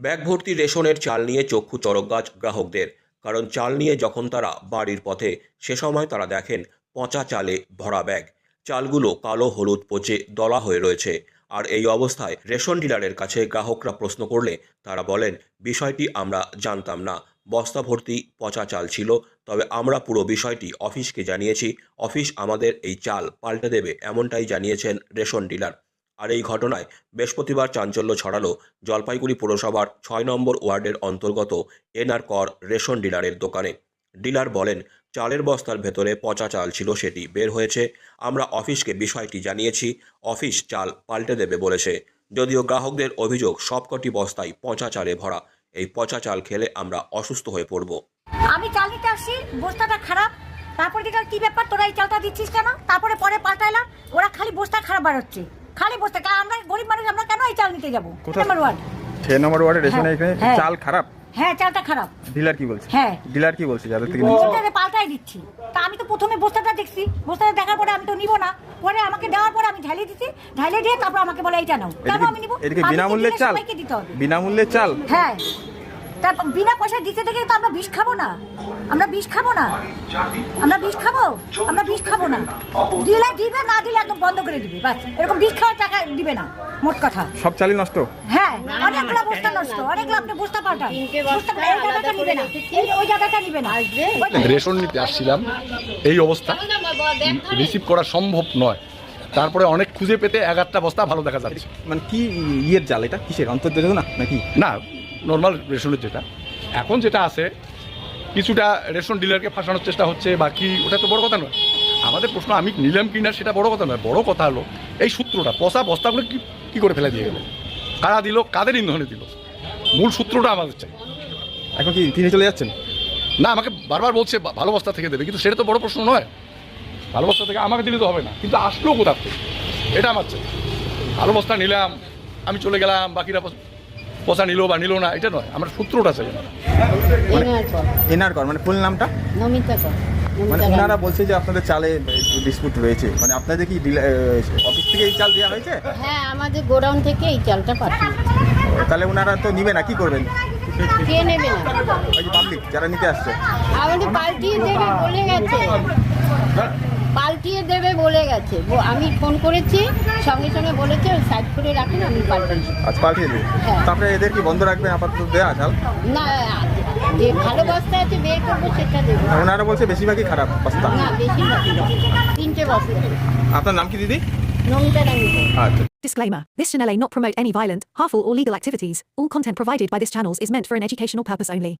Bag ভর্তি রেশনের চাল নিয়ে চক্ষু চরক গাছ গ্রাহকদের, কারণ চাল নিয়ে যখন তারা বাড়ির পথে, সে সময় তারা দেখেন পচা চালে ভরা ব্যাগ। চালগুলো কালো হলুদ পচে দলা হয়ে রয়েছে। আর এই অবস্থায় রেশন ডিলারের কাছে গ্রাহকরা প্রশ্ন করলে তারা বলেন, বিষয়টি আমরা জানতাম না। বস্তা ভর্তি পচা চাল ছিল, তবে আমরা পুরো বিষয়টি অফিসকে জানিয়েছি। অফিস আমাদের এই চাল পাল্টে দেবে, এমনটাই জানিয়েছেন রেশন ডিলার। আর এই ঘটনায় বৃহস্পতিবার চাঞ্চল্য ছড়ালো জলপাইগুড়ি পুরসভার ছয় নম্বর ওয়ার্ডের অন্তর্গত এনআর কর রেশন ডিলারের দোকানে। ডিলার বলেন, চালের বস্তার ভেতরে পচা চাল ছিল, সেটি বের হয়েছে। আমরা অফিসকে বিষয়টি জানিয়েছি। অফিস চাল পাল্টে দেবে বলেছে। যদিও গ্রাহকদের অভিযোগ, সবকটি বস্তায় পচা চালে ভরা। এই পচা চাল খেলে আমরা অসুস্থ হয়ে পড়ব। আমি চাল নিতে আসছি, বস্তাটা খারাপ। তারপরে দেখলাম কি ব্যাপার? তোরা এই চালটা দিচ্ছিস কেন? তারপরে পরে পাল্টাইলাম। ওরা খালি বস্তা খারাপ বাড়াচ্ছে খালি বসে কারণ আমরা গরিব মানুষ আমরা কেন এই চাল নিতে যাব? কোথায়? নাম্বার ছয় ওয়ার্ডে রেশন হ্যাঁ, এখানে হ্যাঁ। চাল খারাপ? হ্যাঁ চালটা খারাপ। ডিলার কি বলছে? হ্যাঁ। ডিলার কি বলছে যাদের থেকে নিচ্ছে? পাল্টাই দিচ্ছি। তা আমি তো প্রথমে বস্তাটা দেখছি। বস্তাটা দেখার পরে আমি তো নিব না। পরে আমাকে দেওয়ার পরে আমি ঢালিয়ে দিচ্ছি। ঢালিয়ে দিয়ে তারপর আমাকে বলে এইটা নাও। কেন আমি নিব। এদিকে বিনামূল্যের দিলে চাল। সবাইকে দিতে হবে। বিনামূল্যে চাল। হ্যাঁ। তারপর বিনা পয়সা দিতে থেকে তো আমরা বিষ খাব না। আমরা বিষ খাব না। আমরা বিষ খাব? আমরা বিষ খাব না। দিলে দিবে না দিলে একদম বন্ধ করে দিবে। বাস এরকম বিষ খাওয়ার টাকা দিবে না। মোট কথা। সব চালই নষ্ট? হ্যাঁ অনেকগুলো বস্তা নষ্ট। অনেকগুলো আপনি বস্তা পাল্টান বস্তা এই জায়গাটা নিবে না। ওই জায়গাটা নিবে না। রেশন নিতে আসছিলাম। এই অবস্থা। রিসিভ করা সম্ভব নয়। তারপরে অনেক খুঁজে পেতে এগারটা বস্তা ভালো দেখা যাচ্ছে। মানে কি ইয়ের জাল এটা? কিসের? অন্তর্জাল না নাকি? না নর্মাল রেশনের যেটা এখন যেটা আছে কিছুটা রেশন ডিলারকে ফাঁসানোর চেষ্টা হচ্ছে বা কি ওটা তো বড় কথা নয়। আমাদের প্রশ্ন আমি নিলাম কি না সেটা বড় কথা নয়। বড় কথা হলো এই সূত্রটা পচা বস্তাগুলো কি কী করে ফেলে দিয়ে গেল? কারা দিল কাদের ইন্ধনে দিল? মূল সূত্রটা আমাদের চাই। এখন কি তিনি চলে যাচ্ছেন? না আমাকে বারবার বলছে ভালো বস্তা থেকে দেবে। কিন্তু সেটা তো বড় প্রশ্ন নয়। ভালো বস্তা থেকে আমাকে দিলে তো হবে না কিন্তু আসলো কোথা থেকে? এটা আমার চাই। ভালো বস্তা নিলাম আমি চলে গেলাম বাকিরা পচ- নিল বা নিল না এটা নয় আমার সূত্রটা চাই আমার। এনআর কর মানে ফুল নামটা? নমিতা কর মানে ওনারা বলছে যে আপনাদের চালে ডিসপুট রয়েছে মানে আপনাদের কি অফিস থেকে এই চাল দেওয়া হয়েছে? হ্যাঁ আমাদের গোডাউন থেকে এই চালটা পাঠিয়ে তাহলে ওনারা তো নিবে না কি করবেন? কে নেবে না? ওই পাবলিক যারা নিতে আসছে। আমাদের পাল্টিয়ে দেবে বলে গেছে। পাল্টিয়ে দেবে বলে গেছে। ব- আমি ফোন করেছি সঙ্গে সঙ্গে বলেছে সাইড করে রাখুন আমি পাল্টাই দেবো। আজ পাল্টিয়ে দেবে হ্যাঁ। তারপরে এদের কি বন্ধ রাখবেন আপাতত দেওয়া চাল না যে ভালো বস্তা আছে বের করব সেটা দেবো। ওনারা বলছে বেশিরভাগই খারাপ বস্তা না বেশি না তিনটে বস্তা আপনার নাম কি দিদি? নমিতা রানী। আচ্ছা। Disclaimer This channel may not promote any violent, harmful, or legal activities. All content provided by this channel is meant for an educational purpose only.